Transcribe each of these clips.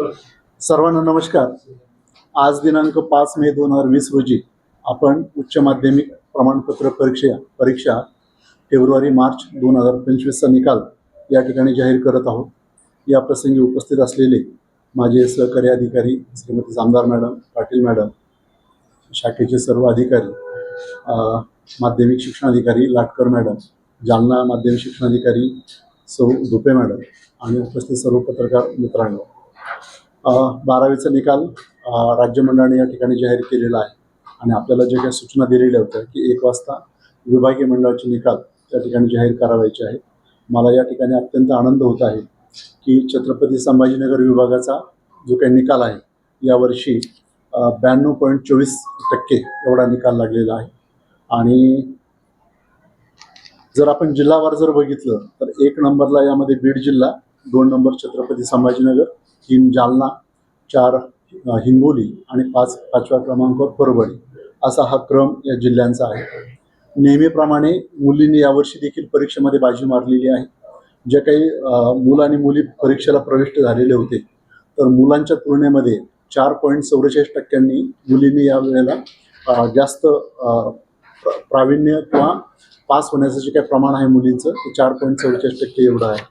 सर्वांना नमस्कार. आज दिनांक पाच मे दोन हजार वीस रोजी आपण उच्च माध्यमिक प्रमाणपत्र परीक्षा परीक्षा फेब्रुवारी मार्च दोन हजार पंचवीसचा निकाल या ठिकाणी जाहीर करत आहोत. या प्रसंगी उपस्थित असलेले माझे सहकारी अधिकारी श्रीमती जामदार मॅडम पाटील मॅडम शाखेचे सर्व अधिकारी माध्यमिक माध्यमिक शिक्षणाधिकारी लाटकर मॅडम जालना माध्यमिक शिक्षणाधिकारी सौ धुपे मॅडम आणि उपस्थित सर्व पत्रकार मित्रांनो बारावीचा निकाल राज्यमंडळाने या ठिकाणी जाहीर केलेला आहे. आणि आपल्याला जे काही सूचना दिलेल्या होत्या की एक वाजता विभागीय मंडळाचे निकाल त्या ठिकाणी जाहीर करावायचे आहेत. मला या ठिकाणी अत्यंत आनंद होत आहे की छत्रपती संभाजीनगर विभागाचा जो काही निकाल आहे यावर्षी ब्याण्णव पॉईंट चोवीस टक्के एवढा निकाल लागलेला आहे. आणि जर आपण जिल्हावार जर बघितलं तर एक नंबरला यामध्ये बीड जिल्हा दोन नंबर छत्रपती संभाजीनगर तीन जालना चार हिंगोली आणि पाच पाचव्या क्रमांकावर परभणी. असा हा क्रम या जिल्ह्यांचा आहे. नेहमीप्रमाणे मुलींनी यावर्षी देखील परीक्षेमध्ये बाजी मारलेली आहे. जे काही मुलं आणि मुली परीक्षेला प्रविष्ट झालेले होते तर मुलांच्या तुलनेमध्ये चार पॉईंट चौवेचाळीस टक्क्यांनी मुलींनी या वेळेला जास्त प्रावीण्य किंवा पास होण्याचं जे काही प्रमाण आहे मुलींचं ते चार पॉईंट चौवेचाळीस टक्के एवढं आहे.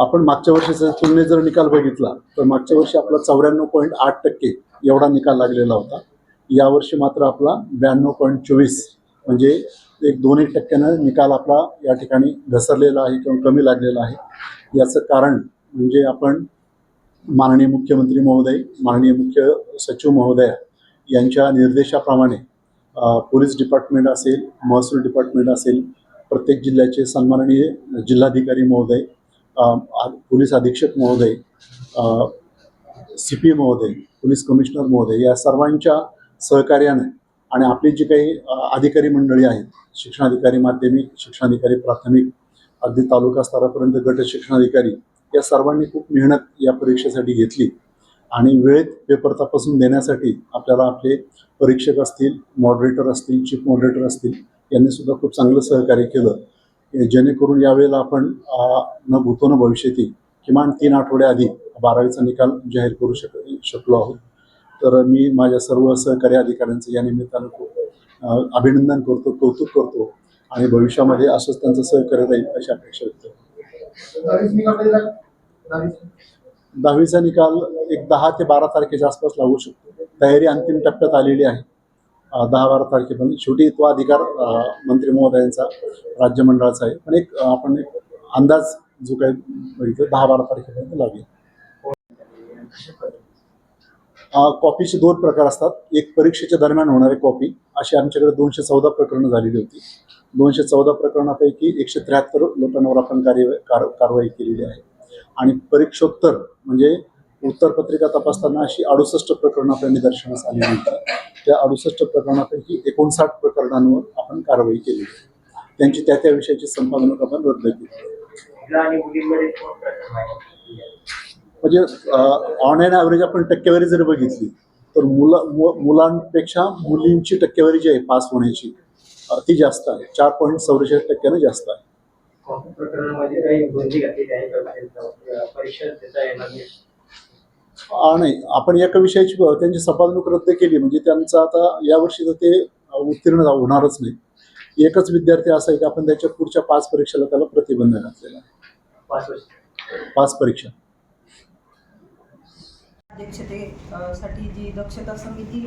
आपण मागच्या वर्षीचा तुलनेत जर निकाल बघितला तर मागच्या वर्षी आपला चौऱ्याण्णव पॉईंट आठ टक्के एवढा निकाल लागलेला होता. यावर्षी मात्र आपला ब्याण्णव पॉईंट चोवीस म्हणजे एक दोन एक टक्क्यानं निकाल आपला या ठिकाणी घसरलेला आहे किंवा कमी लागलेला आहे. याचं कारण म्हणजे आपण माननीय मुख्यमंत्री महोदय माननीय मुख्य सचिव महोदया यांच्या निर्देशाप्रमाणे पोलीस डिपार्टमेंट असेल महसूल डिपार्टमेंट असेल प्रत्येक जिल्ह्याचे सन्माननीय जिल्हाधिकारी महोदय पोलीस अधीक्षक महोदय सी पी महोदय पोलीस कमिशनर महोदय या सर्वांच्या सहकार्याने आणि आपली जी काही अधिकारी मंडळी आहेत शिक्षणाधिकारी माध्यमिक शिक्षणाधिकारी प्राथमिक अगदी तालुका स्तरापर्यंत गट शिक्षणाधिकारी या सर्वांनी खूप मेहनत या परीक्षेसाठी घेतली आणि वेळेत पेपर तपासून देण्यासाठी आपल्याला आपले परीक्षक असतील मॉडरेटर असतील चीफ मॉडरेटर असतील यांनी सुद्धा खूप चांगलं सहकार्य केलं. जेणेकरून यावेळेला आपण न भूतो न भविष्यती किमान तीन आठवड्या आधी बारावीचा निकाल जाहीर करू शक शकलो आहोत. तर मी माझ्या सर्व सहकारी अधिकाऱ्यांचं या निमित्तानं खूप अभिनंदन करतो कौतुक करतो आणि भविष्यामध्ये असंच त्यांचं सहकार्य राहील अशी अपेक्षा व्यक्त दहावीचा निकाल एक दहा ते बारा तारखेच्या आसपास लागू शकतो. तयारी अंतिम टप्प्यात आलेली आहे. दहा बारा तारखेपर्यंत शेवटी तो अधिकार मंत्री महोदयांचा राज्य मंडळाचा आहे. पण एक आपण एक अंदाज जो काही बघितलं दहा बारा तारखेपर्यंत लागेल. कॉपीचे दोन प्रकार असतात. एक परीक्षेच्या दरम्यान होणारी कॉपी अशी आमच्याकडे दोनशे चौदा प्रकरणं झालेली होती. दोनशे चौदा प्रकरणापैकी एकशे त्र्याहत्तर लोकांवर आपण कार्य कार कारवाई केलेली आहे. आणि परीक्षोत्तर म्हणजे उत्तरपत्रिका तपासताना अशी अडुसष्ट प्रकरणं आपल्या निदर्शनास आलेली होती त्या अडुसष्ट प्रकरणापैकी एकोणसाठ प्रकरणांवर आपण कारवाई केली. त्यांची त्या त्या विषयाची संपादनक आपण रद्द केली. म्हणजे ऑन अँड म्हणजे ऑनलाईन ॲव्हरेज आपण टक्केवारी जर बघितली तर मुला मुलांपेक्षा मुलींची टक्केवारी जी आहे पास होण्याची ती जास्त आहे. चार पॉईंट चौवेचाळीस टक्क्यानं जास्त आहे. नाही आपण एका विषयाची त्यांची संपादनूक रद्द केली म्हणजे त्यांचं आता यावर्षी तर ते उत्तीर्ण होणारच नाही. एकच विद्यार्थी असा आहे की आपण त्याच्या पुढच्या पाच परीक्षेला त्याला प्रतिबंध घातलेला आहे. पाच वर्ष. पाच परीक्षा. अध्यक्षते अ, साठी जी दक्षता समिती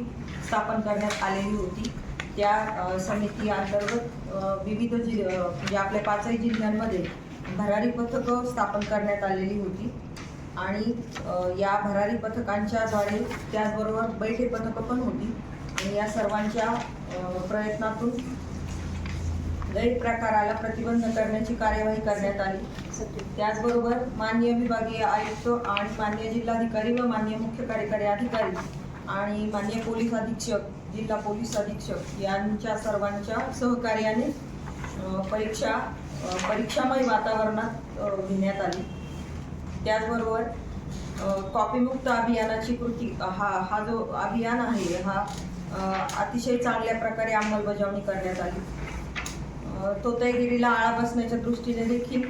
स्थापन करण्यात आलेली होती त्या समिती अंतर्गत विविध जि म्हणजे आपल्या पाचही जिल्ह्यांमध्ये भरारी पथकं स्थापन करण्यात आलेली होती. आणि या भरारी पथकांच्याद्वारे त्याचबरोबर बैठे पथकं पण होती. आणि या सर्वांच्या प्रयत्नातून गैरप्रकाराला प्रतिबंध करण्याची कार्यवाही करण्यात आली. त्याचबरोबर मान्य विभागीय आयुक्त आणि मान्य जिल्हाधिकारी व मान्य मुख्य कार्यकारी अधिकारी आणि मान्य पोलीस अधीक्षक जिल्हा पोलीस अधीक्षक यांच्या सर्वांच्या सहकार्याने परीक्षा परीक्षामय वातावरणात घेण्यात आली. त्याचबरोबर कॉपीमुक्त अभियानाची कृती हा हा जो अभियान आहे हा अतिशय चांगल्या प्रकारे अंमलबजावणी करण्यात आली. अ, आळा बसण्याच्या दृष्टीने देखील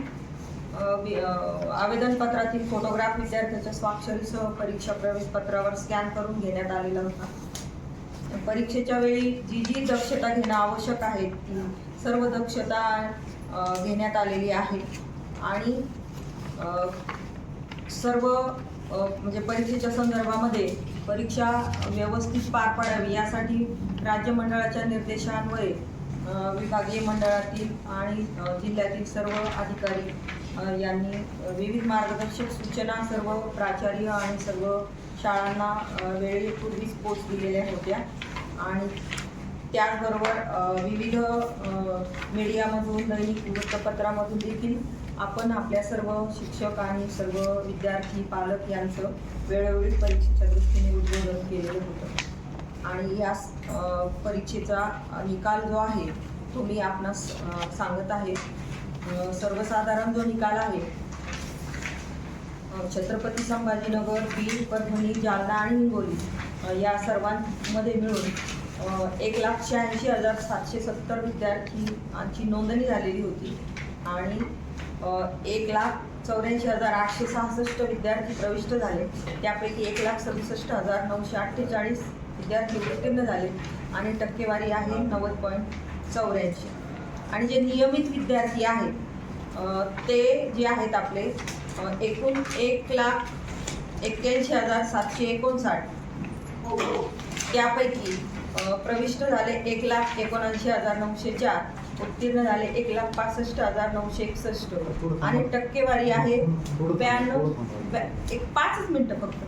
वि- आवेदनपत्रातील फोटोग्राफ विद्यार्थ्याच्या स्वाक्षरीसह परीक्षा प्रवेश पत्रावर स्कॅन करून घेण्यात आलेला होता. परीक्षेच्या वेळी जी जी दक्षता घेणं आवश्यक आहे ती सर्व दक्षता घेण्यात आलेली आहे. आणि सर्व म्हणजे परीक्षेच्या संदर्भामध्ये परीक्षा व्यवस्थित पार पाडावी यासाठी राज्य मंडळाच्या निर्देशांमुळे विभागीय मंडळातील आणि जिल्ह्यातील सर्व अधिकारी यांनी विविध मार्गदर्शक सूचना सर्व प्राचार्य आणि सर्व शाळांना वेळेपूर्वीच पोच दिलेल्या होत्या. आणि त्याचबरोबर विविध मीडियामधून दैनिक वृत्तपत्रामधून देखील आपण आपल्या सर्व शिक्षक आणि सर्व विद्यार्थी पालक यांचं वेळोवेळी परीक्षेच्या दृष्टीने उद्बोधन केलेलं होतं. आणि या परीक्षेचा निकाल जो आहे तो मी आपणास सांगत आहे. सर्वसाधारण जो निकाल आहे छत्रपती संभाजीनगर बीड परभणी जालना आणि हिंगोली या सर्वांमध्ये मिळून एक लाख शहाऐंशी हजार सातशे सत्तर विद्यार्थी विद्यार्थ्यांची नोंदणी झालेली होती. आणि एक लाख चौऱ्याऐंशी हजार आठशे सहासष्ट विद्यार्थी प्रविष्ट झाले. त्यापैकी एक लाख सदुसष्ट हजार नऊशे अठ्ठेचाळीस विद्यार्थी उत्तीर्ण झाले आणि टक्केवारी आहे नव्वद पॉईंट चौऱ्याऐंशी. आणि जे नियमित विद्यार्थी आहेत ते जे आहेत आपले एकूण एक लाख एक्क्याऐंशी हजार सातशे एकोणसाठ त्यापैकी प्रविष्ट झाले एक लाख एकोणऐंशी हजार नऊशे चार. उत्तीर्ण झाले. एक लाख पासष्ट हजार नऊशे एकसष्ट. आणि टक्केवारी आहे ब्याण्णव ब्या- एक पाचच मिनटं फक्त.